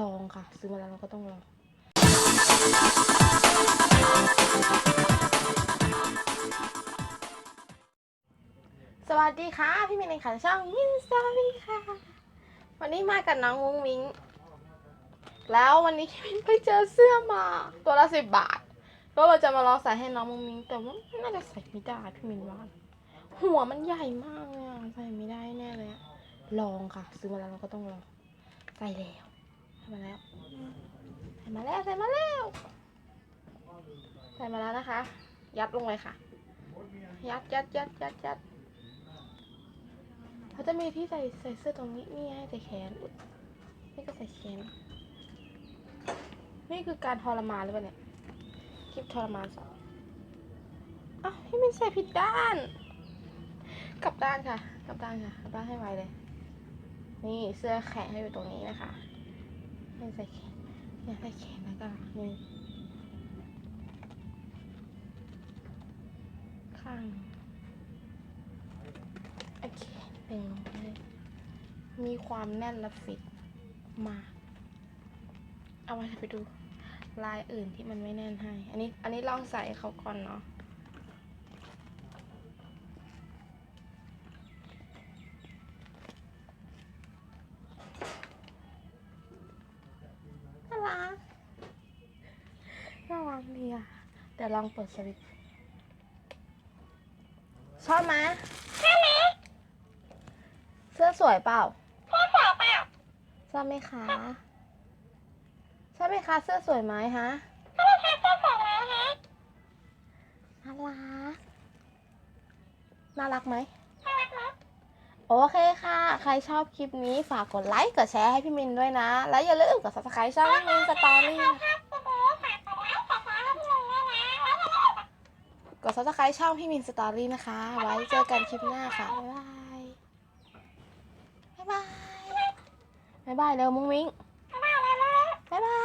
ลองค่ะ ซื้อมาแล้วเราก็ต้องลอง สวัสดีค่ะ พี่มินในขันช่องมินสตอรี่ค่ะ วันนี้มากับน้องมุ้งมิ้ง แล้ววันนี้พี่มินไปเจอเสื้อมา ตัวละสิบบาท ก็เราจะมาลองใส่ให้น้องมุ้งมิ้ง แต่ว่าน่าจะใส่ไม่ได้พี่มินว่าหัวมันใหญ่มากเลยใส่ไม่ได้แน่เลยลองค่ะ ซื้อมาแล้วเราก็ต้องลองใส่แล้วใส่มาแล้ว ใส่ มาแล้วใส่มาแล้ว ใส่มาแล้วนะคะ ยัดลงเลยค่ะ ยัดยัดยัดยัดยัดเขาจะมีที่ใส่ใส่เสื้อตรงนี้นี่ไงใส่แขนนี่ก็ใส่แขนนี่คือการทรมานหรือเปล่าเนี่ยคลิปทรมานสองอ้าวพี่มินใส่ผิดด้าน กลับด้านค่ะ กลับด้านค่ะกลับด้านให้ไวเลย นี่เสื้อแขนให้อยู่ตรงนี้นะคะให้ใส่แขน อยากใส่แขนแล้วก็นี่ข้างโอเคเป็นลงไปเลยมีความแน่นและฟิตมาก เอาไว้ไปดูลายอื่นที่มันไม่แน่นให้ อันนี้ อันนี้ลองใส่เขาก่อนเนาะ รักน่ารักดีอะเดี๋ยวลองเปิดสวิตช์ชอบไหมชอบไหมเสื้อสวยเปล่าเสื้อสวยเปล่าชอบไหมคะชอบไหมคะเสื้อสวยไหมฮะชอบไหมคะเสื้อสวยไหมฮะน่ารักน่ารักไหมน่ารักนะ โอเคค่ะ ใครชอบคลิปนี้ฝากกดไลค์ กดแชร์ให้พี่มินด้วยนะ แล้วอย่าลืมกด subscribe ช่องพี่มินสตอรี่ กด subscribe ช่องพี่มินสตอรี่นะคะ ไว้เจอกันคลิปหน้าค่ะ บ๊ายบาย บ๊ายบาย บ๊ายบายเร็วมุ้งมิ้งบ๊ายบาย